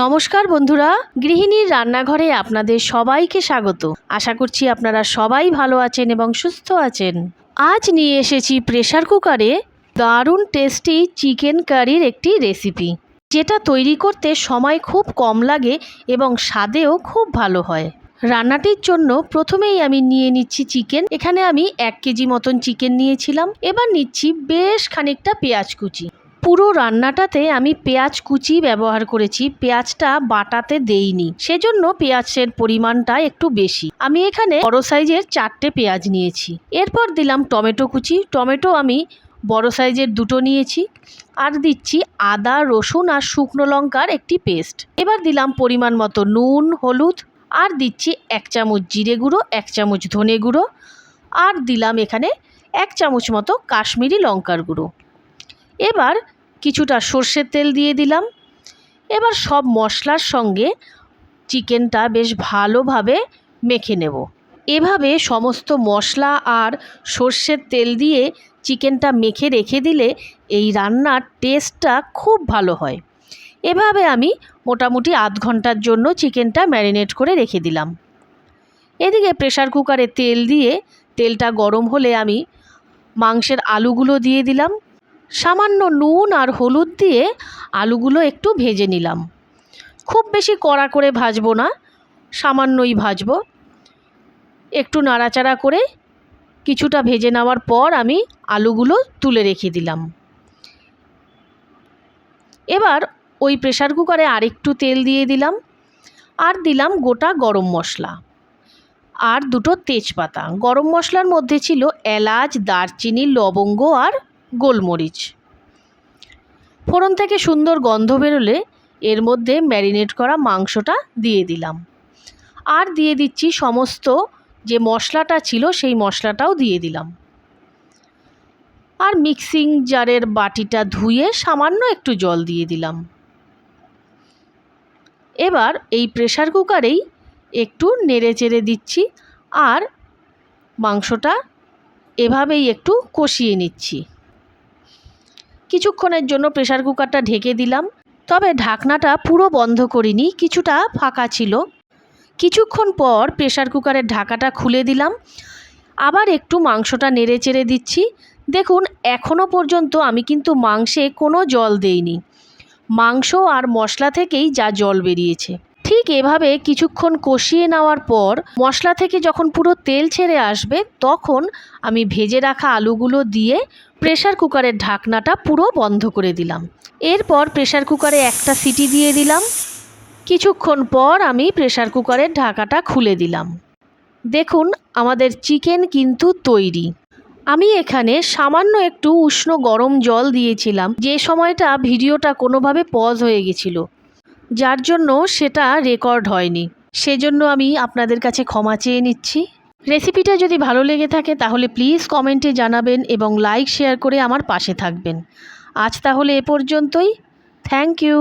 নমস্কার বন্ধুরা, গৃহিণীর রান্নাঘরে আপনাদের সবাইকে স্বাগত। আশা করছি আপনারা সবাই ভালো আছেন এবং সুস্থ আছেন। আজ নিয়ে এসেছি প্রেসার কুকারে দারুণ টেস্টি চিকেন কারির একটি রেসিপি, যেটা তৈরি করতে সময় খুব কম লাগে এবং স্বাদেও খুব ভালো হয়। রান্নাটির জন্য প্রথমেই আমি নিয়ে নিচ্ছি চিকেন। এখানে আমি এক কেজি মতন চিকেন নিয়েছিলাম। এবার নিচ্ছি বেশ খানিকটা পেঁয়াজ কুচি। পুরো রান্নাটাতে আমি পেঁয়াজ কুচি ব্যবহার করেছি। পেঁয়াজটা বাটাতে দেইনি। সেজন্য পেঁয়াজের পরিমাণটা একটু বেশি। আমি এখানে বড় সাইজের চারটে পেঁয়াজ নিয়েছি। এরপর দিলাম টমেটো কুচি। টমেটো আমি বড় সাইজের দুটো নিয়েছি। আর দিচ্ছি আদা, রসুন আর শুকনো লঙ্কার একটি পেস্ট। এবার দিলাম পরিমাণ মতো নুন, হলুদ। আর দিচ্ছি এক চামচ জিরে গুঁড়ো, এক চামচ ধনে গুঁড়ো। আর দিলাম এখানে এক চামচ মতো কাশ্মীরি লঙ্কার গুঁড়ো। এবার কিছুটা সর্ষের তেল দিয়ে দিলাম। এবার সব মশলার সঙ্গে চিকেনটা বেশ ভালোভাবে মেখে নেব। এভাবে সমস্ত মশলা আর সর্ষের তেল দিয়ে চিকেনটা মেখে রেখে দিলে এই রান্নার টেস্টটা খুব ভালো হয়। এভাবে আমি মোটামুটি আধ ঘণ্টার জন্য চিকেনটা ম্যারিনেট করে রেখে দিলাম। এদিকে প্রেসার কুকারে তেল দিয়ে তেলটা গরম হলে আমি মাংসের আলুগুলো দিয়ে দিলাম। সামান্য নুন আর হলুদ দিয়ে আলুগুলো একটু ভেজে নিলাম। খুব বেশি কড়া করে ভাজবো না, সামান্যই ভাজবো। একটু নাড়াচাড়া করে কিছুটা ভেজে নেওয়ার পর আমি আলুগুলো তুলে রেখে দিলাম। এবার ওই প্রেসার কুকারে আরেকটু তেল দিয়ে দিলাম আর দিলাম গোটা গরম মশলা আর দুটো তেজপাতা। গরম মশলার মধ্যে ছিল এলাচ, দারচিনি, লবঙ্গ আর গোলমরিচ। ফোড়ন থেকে সুন্দর গন্ধ বেরোলে এর মধ্যে ম্যারিনেট করা মাংসটা দিয়ে দিলাম। আর দিয়ে দিচ্ছি সমস্ত যে মশলাটা ছিল সেই মশলাটাও দিয়ে দিলাম। আর মিক্সিং জারের বাটিটা ধুয়ে সামান্য একটু জল দিয়ে দিলাম। এবার এই প্রেসার কুকারেই একটু নেড়ে চেড়ে দিচ্ছি আর মাংসটা এভাবেই একটু কষিয়ে নিচ্ছি। কিছুক্ষণের জন্য প্রেশার কুকারটা ঢেকে দিলাম। তবে ঢাকনাটা পুরো বন্ধ করিনি, কিছুটা ফাঁকা ছিল। কিছুক্ষণ পর প্রেশার কুকারের ঢাকাটা খুলে দিলাম। আবার একটু মাংসটা নেড়ে চেড়ে দিচ্ছি। দেখুন এখনও পর্যন্ত আমি কিন্তু মাংসে কোনো জল দেইনি। মাংস আর মশলা থেকেই যা জল বেরিয়েছে। ঠিক এভাবে কিছুক্ষণ কষিয়ে নেওয়ার পর মশলা থেকে যখন পুরো তেল ছেড়ে আসবে, তখন আমি ভেজে রাখা আলুগুলো দিয়ে প্রেসার কুকারের ঢাকনাটা পুরো বন্ধ করে দিলাম। এরপর প্রেশার কুকারে একটা সিটি দিয়ে দিলাম। কিছুক্ষণ পর আমি প্রেসার কুকারের ঢাকাটা খুলে দিলাম। দেখুন, আমাদের চিকেন কিন্তু তৈরি। আমি এখানে সামান্য একটু উষ্ণ গরম জল দিয়েছিলাম। যে সময়টা ভিডিওটা কোনোভাবে পজ হয়ে গেছিল, যার জন্য সেটা রেকর্ড হয়নি। সেজন্য আমি আপনাদের কাছে ক্ষমা চেয়ে নিচ্ছি। রেসিপিটা যদি ভালো লেগে থাকে, তাহলে প্লিজ কমেন্টে জানাবেন এবং লাইক শেয়ার করে আমার পাশে থাকবেন। আজ তাহলে এ পর্যন্তই। Thank you